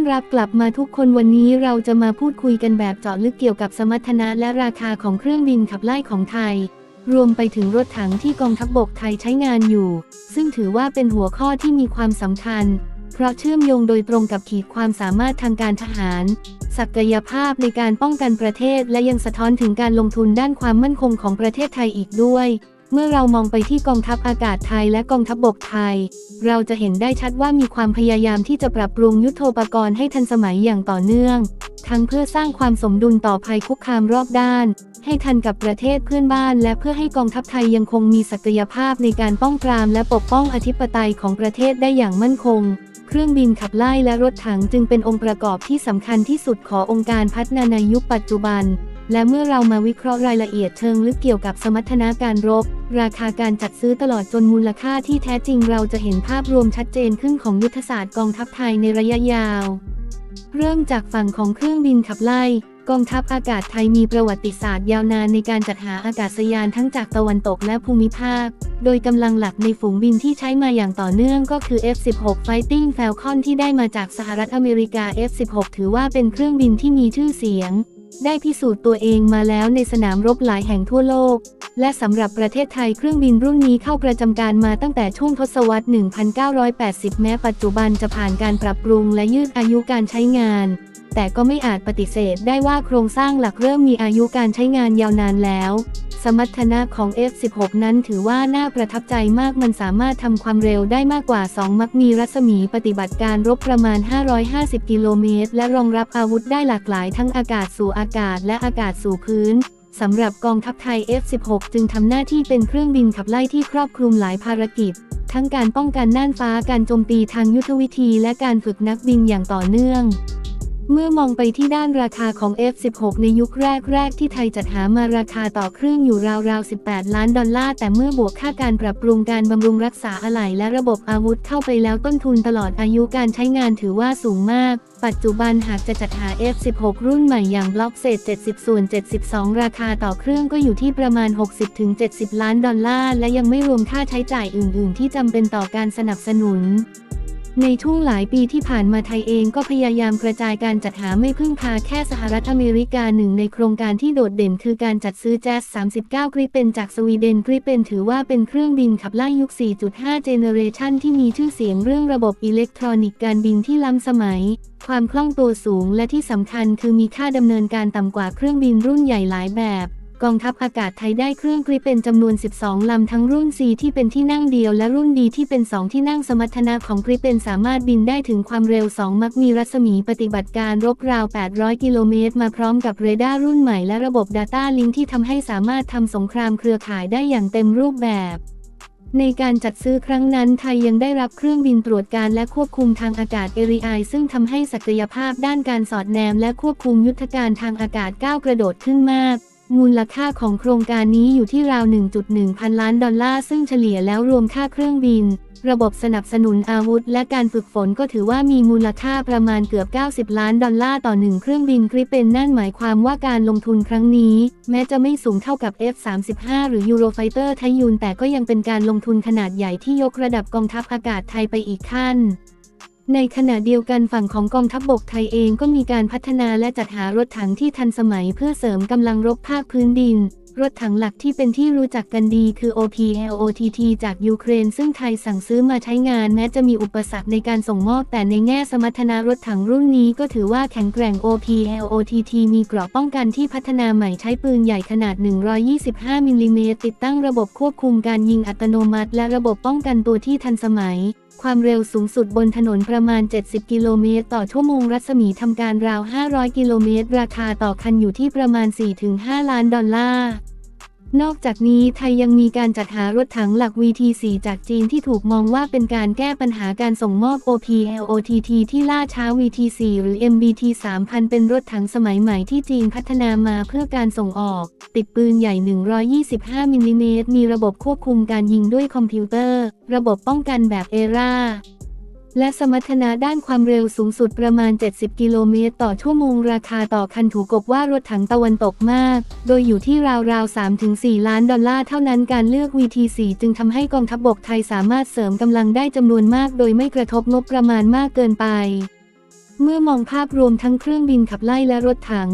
อนรับกลับมาทุกคนวันนี้เราจะมาพูดคุยกันแบบเจาะลึกเกี่ยวกับสมรรถนะและราคาของเครื่องบินขับไล่ของไทย รวมไปถึงรถถังที่กองทัพบบกไทยใช้งานอยู่ ซึ่งถือว่าเป็นหัวข้อที่มีความสำคัญ เพราะเชื่อมโยงโดยตรงกับขีดความสามารถทางการทหาร ศักยภาพในการป้องกันประเทศ และยังสะท้อนถึงการลงทุนด้านความมั่นคงของประเทศไทยอีกด้วย เมื่อเรามองไปที่กองทัพอากาศไทยและกองทัพบบกไทย เราจะเห็นได้ชัดว่ามีความพยายามที่จะปรับปรุงยุทโธปกรณ์ให้ทันสมัยอย่างต่อเนื่อง ทั้งเพื่อสร้างความสมดุลต่อภัยคุกคามรอบด้าน ให้ทันกับประเทศเพื่อนบ้าน และเพื่อให้กองทัพไทยยังคงมีศักยภาพในการป้องปรามและปกป้องอธิปไตยของประเทศได้อย่างมั่นคง เครื่องบินขับไล่และรถถังจึงเป็นองค์ประกอบที่สำคัญที่สุดขององค์การพัฒนาในยุคปัจจุบันและเมื่อเรามาวิเคราะห์รายละเอียดเชิงลึกเกี่ยวกับสมรรถนะการรบ ราคาการจัดซื้อตลอดจนมูลค่าที่แท้จริงเราจะเห็นภาพรวมชัดเจนขึ้นของยุทธศาสตร์กองทัพไทยในระยะยาว เริ่มจากฝั่งของเครื่องบินขับไล่กองทัพอากาศไทยมีประวัติศาสตร์ยาวนานในการจัดหาอากาศยานทั้งจากตะวันตกและภูมิภาค โดยกำลังหลักในฝูงบินที่ใช้มาอย่างต่อเนื่องก็คือ F-16 Fighting Falcon ที่ได้มาจากสหรัฐอเมริกา F-16 ถือว่าเป็นเครื่องบินที่มีชื่อเสียง ได้พิสูจน์ตัวเองมาแล้วในสนามรบหลายแห่งทั่วโลก และสำหรับประเทศไทยเครื่องบินรุ่นนี้เข้าประจำการมาตั้งแต่ช่วงทศวรรษ 1980 แม้ปัจจุบันจะผ่านการปรับปรุงและยืดอายุการใช้งาน แต่ก็ไม่อาจปฏิเสธได้ว่าโครงสร้างหลักเริ่มมีอายุการใช้งานยาวนานแล้ว สมรรถนะของ F16 นั้นถือว่าน่าประทับใจมากมันสามารถทำความเร็วได้มากกว่า 2 มักมีรัศมีปฏิบัติการรบประมาณ 550 กิโลเมตร และรองรับอาวุธได้หลากหลายทั้งอากาศสู่อากาศและอากาศสู่พื้นสำหรับกองทัพไทย F16 จึงทำหน้าที่เป็นเครื่องบินขับไล่ที่ครอบคลุมหลายภารกิจ ทั้งการป้องกันน่านฟ้าการโจมตีทางยุทธวิธีและการฝึกนักบินอย่างต่อเนื่อง เมื่อมองไปที่ด้านราคาของ F16 ในยุคแรก ๆ ที่ไทยจัดหามาราคาต่อเครื่องอยู่ราวๆ 18 ล้านดอลลาร์ แต่เมื่อบวกค่าการปรับปรุงการบำรุงรักษาอะไหล่และระบบอาวุธเข้าไปแล้วต้นทุนตลอดอายุการใช้งานถือว่าสูงมาก ปัจจุบันหากจะจัดหา F16 รุ่นใหม่อย่างบล็อกเศษ 70 ส่วน 72 ราคาต่อเครื่องก็อยู่ที่ประมาณ 60-70 ล้านดอลลาร์ และยังไม่รวมค่าใช้จ่ายอื่น ๆ ที่จำเป็นต่อการสนับสนุน ในช่วงหลายปีที่ผ่านมาไทยเองก็พยายามกระจายการจัดหาไม่พึ่งพาแค่สหรัฐอเมริกาหนึ่งในโครงการที่โดดเด่นคือการจัดซื้อแจ๊ส39 กริปเป็นจากสวีเดนกริปเป็นถือว่าเป็นเครื่องบินขับไล่ยุค 4.5 เจเนเรชันที่มีชื่อเสียงเรื่องระบบอิเล็กทรอนิกส์การบินที่ล้ำสมัย ความคล่องตัวสูงและที่สำคัญคือมีค่าดำเนินการต่ำกว่าเครื่องบินรุ่นใหญ่หลายแบบ กองทัพอากาศไทยได้เครื่องกริปเป็นจำนวน 12 ลำ ทั้งรุ่น C ที่เป็นที่นั่งเดียวและรุ่น D ที่เป็น 2 ที่นั่งสมรรถนะของกริปเป็นสามารถบินได้ถึงความเร็ว 2 มักมีรัศมีปฏิบัติการรบราว 800 กิโลเมตร มาพร้อมกับเรดาร์รุ่นใหม่และระบบ Data Link ที่ทำให้สามารถทำสงครามเครือข่ายได้อย่างเต็มรูปแบบในการจัดซื้อครั้งนั้นไทยยังได้รับเครื่องบินตรวจการและควบคุมทางอากาศเอรีไอซึ่งทำให้ศักยภาพด้านการสอดแนมและควบคุมยุทธการทางอากาศก้าวกระโดดขึ้นมาก มูลค่าของโครงการนี้อยู่ที่ราว 1.1 พันล้านดอลลาร์ซึ่งเฉลี่ยแล้วรวมค่าเครื่องบิน ระบบสนับสนุนอาวุธ และการฝึกฝนก็ถือว่ามีมูลค่าประมาณเกือบ 90 ล้านดอลลาร์ต่อหนึ่งเครื่องบินกริปเป็นนั่นหมายความว่าการลงทุนครั้งนี้ แม้จะไม่สูงเท่ากับ F-35 หรือ Eurofighter ไทยูนแต่ก็ยังเป็นการลงทุนขนาดใหญ่ที่ยกระดับกองทัพอากาศไทยไปอีกขั้น ในขณะเดียวกันฝั่งของกองทัพบบกไทยเองก็มีการพัฒนาและจัดหารถถังที่ทันสมัยเพื่อเสริมกำลังรบภาคพื้นดิน รถถังหลักที่เป็นที่รู้จักกันดีคือ OPLOTT จากยูเครน ซึ่งไทยสั่งซื้อมาใช้งานแม้จะมีอุปสรรคในการส่งมอบแต่ในแง่สมรรถนะรถถังรุ่นนี้ก็ถือว่าแข็งแกร่ง OPLOTT มีเกราะป้องกันที่พัฒนาใหม่ใช้ปืนใหญ่ขนาด 125มิลลิเมตรติดตั้งระบบควบคุมการยิงอัตโนมัติ และระบบป้องกันตัวที่ทันสมัย ความเร็วสูงสุดบนถนนประมาณ 70 กิโลเมตร ต่อชั่วโมงรัศมีทำการราว 500 กิโลเมตร ราคาต่อคันอยู่ที่ประมาณ 4-5 ล้านดอลลาร์ นอกจากนี้ไทยยังมีการจัดหารถถังหลัก VT4 จากจีนที่ถูกมองว่าเป็นการแก้ปัญหาการส่งมอบ OPLOTT ที่ล่าช้า VT4 หรือ MBT 3000 เป็นรถถังสมัยใหม่ที่จีนพัฒนามาเพื่อการส่งออก ติดปืนใหญ่ 125มิลลิเมตรมีระบบควบคุมการยิงด้วยคอมพิวเตอร์ ระบบป้องกันแบบเอรา และสมรรถนะด้านความเร็วสูงสุดประมาณ 70 กิโลเมตร ต่อชั่วโมง ราคาต่อคันถูกกบว่ารถถังตะวันตกมาก โดยอยู่ที่ราวๆ 3-4 ล้านดอลลาร์เท่านั้นการเลือก VT4 จึงทำให้กองทัพบบกไทยสามารถเสริมกำลังได้จำนวนมาก โดยไม่กระทบงบประมาณมากเกินไป เมื่อมองภาพรวมทั้งเครื่องบินขับไล่และรถถัง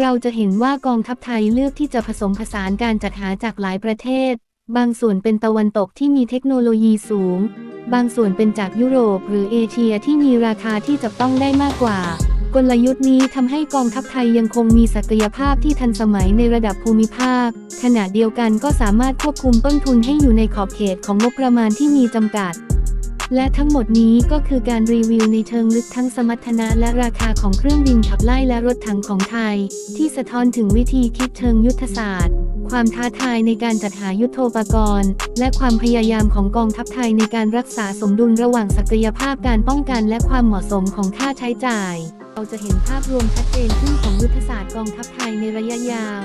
เราจะเห็นว่ากองทัพไทยเลือกที่จะผสมผสานการจัดหาจากหลายประเทศ บางส่วนเป็นตะวันตกที่มีเทคโนโลยีสูง บางส่วนเป็นจากยุโรปหรือเอเชียที่มีราคาที่จับต้องได้มากกว่า กลยุทธ์นี้ทำให้กองทัพไทยยังคงมีศักยภาพที่ทันสมัยในระดับภูมิภาค ขณะเดียวกันก็สามารถควบคุมต้นทุนให้อยู่ในขอบเขตของงบประมาณที่มีจำกัด และทั้งหมดนี้ก็คือการรีวิวในเชิงลึกทั้งสมรรถนะและราคาของเครื่องบินขับไล่และรถถังของไทย ที่สะท้อนถึงวิธีคิดเชิงยุทธศาสตร์ ความท้าทายในการจัดหายุทโธปกรณ์ และความพยายามของกองทัพไทยในการรักษาสมดุลระหว่างศักยภาพการป้องกันและความเหมาะสมของค่าใช้จ่าย เราจะเห็นภาพรวมชัดเจนขึ้นของยุทธศาสตร์กองทัพไทยในระยะยาว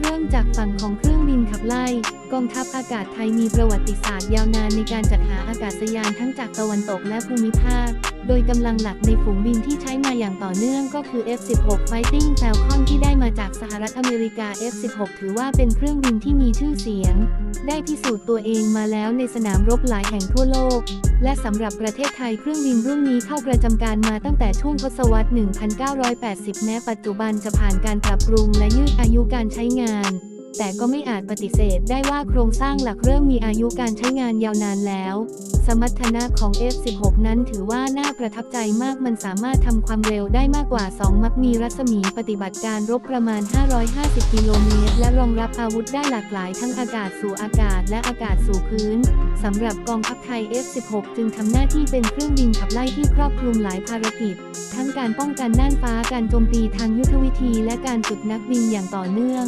เริ่มจากฝั่งของเครื่องบินขับไล่ กองทัพอากาศไทยมีประวัติศาสตร์ยาวนานในการจัดหาอากาศยานทั้งจากตะวันตกและภูมิภาค โดยกำลังหลักในฝูงบินที่ใช้มาอย่างต่อเนื่องก็คือ F-16 Fighting Falcon ที่ได้มาจากสหรัฐอเมริกา F-16 ถือว่าเป็นเครื่องบินที่มีชื่อเสียง ได้พิสูจน์ตัวเองมาแล้วในสนามรบหลายแห่งทั่วโลก และสำหรับประเทศไทยเครื่องบินรุ่นนี้เข้าประจำการมาตั้งแต่ช่วงทศวรรษ 1980 แม้ปัจจุบันจะผ่านการปรับปรุงและยืดอายุการใช้งานงาน แต่ก็ไม่อาจปฏิเสธได้ว่าโครงสร้างหลักเริ่มมีอายุการใช้งานยาวนานแล้ว สมรรถนะของ F16 นั้นถือว่าน่าประทับใจมาก มันสามารถทำความเร็วได้มากกว่า 2 มักมีรัศมีปฏิบัติการรบประมาณ 550 กิโลเมตร และรองรับอาวุธได้หลากหลายทั้งอากาศสู่อากาศและอากาศสู่พื้น สำหรับกองทัพไทย F16 จึงทำหน้าที่เป็นเครื่องบินขับไล่ที่ครอบคลุมหลายภารกิจ ทั้งการป้องกันน่านฟ้า การโจมตีทางยุทธวิธี และการฝึกนักบินอย่างต่อเนื่อง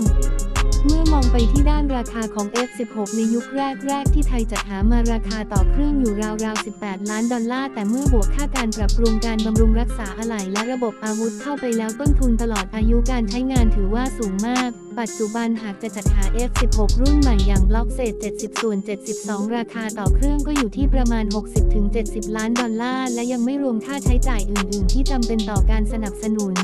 เมื่อมองไปที่ด้านราคาของ F16 ในยุคแรก ๆ ที่ไทยจัดหามาราคาต่อเครื่องอยู่ราวๆ 18 ล้านดอลลาร์ แต่เมื่อบวกค่าการปรับปรุงการบำรุงรักษาอะไหล่และระบบอาวุธเข้าไปแล้วต้นทุนตลอดอายุการใช้งานถือว่าสูงมาก ปัจจุบันหากจะจัดหา F16 รุ่นใหม่อย่างบล็อกเศษ 70 ส่วน 72 ราคาต่อเครื่องก็อยู่ที่ประมาณ 60-70 ล้านดอลลาร์ และยังไม่รวมค่าใช้จ่ายอื่น ๆ ที่จำเป็นต่อการสนับสนุน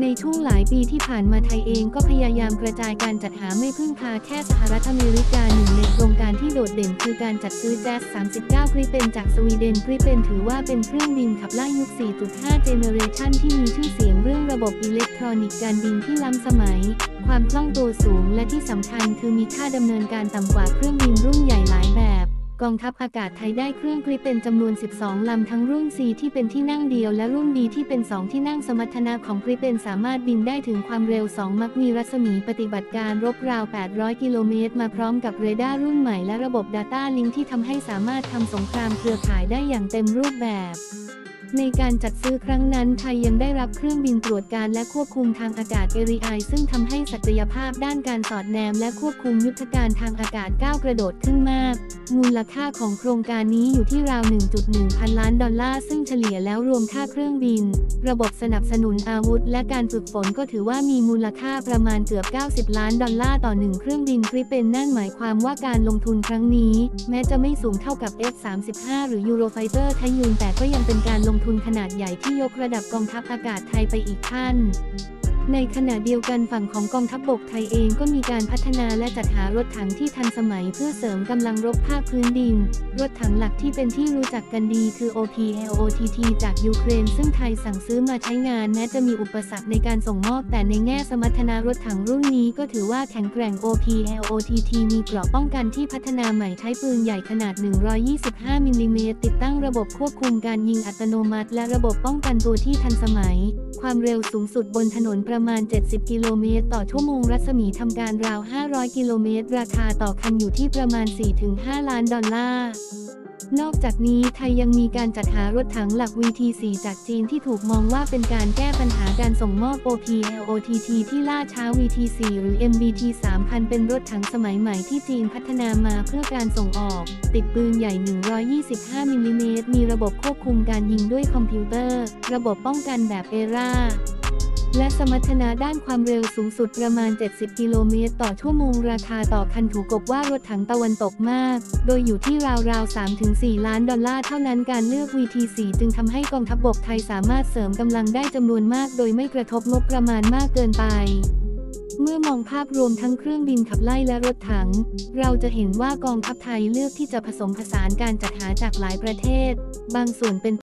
ในช่วงหลายปีที่ผ่านมาไทยเองก็พยายามกระจายการจัดหาไม่พึ่งพาแค่สหรัฐอเมริกาหนึ่งในโครงการที่โดดเด่นคือการจัดซื้อแจ๊ส39กริเปนจากสวีเดนกริเปนถือว่าเป็นเครื่องบินขับไล่ยุค 4.5 เจเนเรชันที่มีชื่อเสียงเรื่องระบบอิเล็กทรอนิกส์การบินที่ล้ำสมัย ความคล่องตัวสูงและที่สำคัญคือมีค่าดำเนินการต่ำกว่าเครื่องบินรุ่นใหญ่หลายแบบ กองทัพอากาศไทยได้เครื่องกริปเป็นจำนวน 12 ลำทั้งรุ่น C ที่เป็นที่นั่งเดียวและรุ่น B ที่เป็น 2 ที่นั่งสมรรถนะของกริปเป็นสามารถบินได้ถึงความเร็ว 2 มักมีรัศมีปฏิบัติการรบราว 800 กิโลเมตร มาพร้อมกับเรดาร์รุ่นใหม่และระบบ Data Link ที่ทำให้สามารถทำสงครามเครือข่ายได้อย่างเต็มรูปแบบ ในการจัดซื้อครั้งนั้นไทยยังได้รับเครื่องบินตรวจการและควบคุมทางอากาศเอรีไอซึ่งทำให้ศักยภาพด้านการสอดแนมและควบคุมยุทธการทางอากาศก้าวกระโดดขึ้นมาก มูลค่าของโครงการนี้อยู่ที่ราว 1.1 พันล้านดอลลาร์ซึ่งเฉลี่ยแล้วรวมค่าเครื่องบิน ระบบสนับสนุนอาวุธ และการฝึกฝนก็ถือว่ามีมูลค่าประมาณเกือบ 90 ล้านดอลลาร์ต่อหนึ่งเครื่องบินกริปเป็นนั่นหมายความว่าการลงทุนครั้งนี้ แม้จะไม่สูงเท่ากับ F-35 หรือ Eurofighter ไทยุนแต่ก็ยังเป็นการลงทุนขนาดใหญ่ที่ยกระดับกองทัพอากาศไทยไปอีกขั้น ในขณะเดียวกันฝั่งของกองทัพบบกไทยเองก็มีการพัฒนาและจัดหารถถังที่ทันสมัยเพื่อเสริมกำลังรบภาคพื้นดิน รถถังหลักที่เป็นที่รู้จักกันดีคือ OPLOTT จากยูเครน ซึ่งไทยสั่งซื้อมาใช้งานแม้จะมีอุปสรรคในการส่งมอบแต่ในแง่สมรรถนะรถถังรุ่นนี้ก็ถือว่าแข็งแกร่ง OPLOTT มีเกราะป้องกันที่พัฒนาใหม่ใช้ปืนใหญ่ขนาด 125มิลลิเมตรติดตั้งระบบควบคุมการยิงอัตโนมัติ และระบบป้องกันตัวที่ทันสมัย ความเร็วสูงสุดบนถนนประมาณ 70 กิโลเมตร ต่อชั่วโมงรัศมีทำการราว 500 กิโลเมตร ราคาต่อคันอยู่ที่ประมาณ 4-5 ล้านดอลลาร์นอกจากนี้ไทยยังมีการจัดหารถถังหลัก VT4 จากจีนที่ถูกมองว่าเป็นการแก้ปัญหาการส่งมอบ OPLOTT ที่ล่าช้า VT4 หรือ MBT 3000 เป็นรถถังสมัยใหม่ที่จีนพัฒนามาเพื่อการส่งออก ติดปืนใหญ่ 125มิลลิเมตรมีระบบควบคุมการยิงด้วยคอมพิวเตอร์ ระบบป้องกันแบบเอรา และสมรรถนะด้านความเร็วสูงสุดประมาณ 70 กิโลเมตร ต่อชั่วโมง ราคาต่อคันถูกกบว่ารถถังตะวันตกมาก โดยอยู่ที่ราวๆ 3-4 ล้านดอลลาร์เท่านั้นการเลือก VT4 จึงทำให้กองทัพบบกไทยสามารถเสริมกำลังได้จำนวนมาก โดยไม่กระทบงบประมาณมากเกินไปเมื่อมองภาพรวมทั้งเครื่องบินขับไล่และรถถัง เราจะเห็นว่ากองทัพไทยเลือกที่จะผสมผสานการจัดหาจากหลายประเทศ บางส่วนเป็น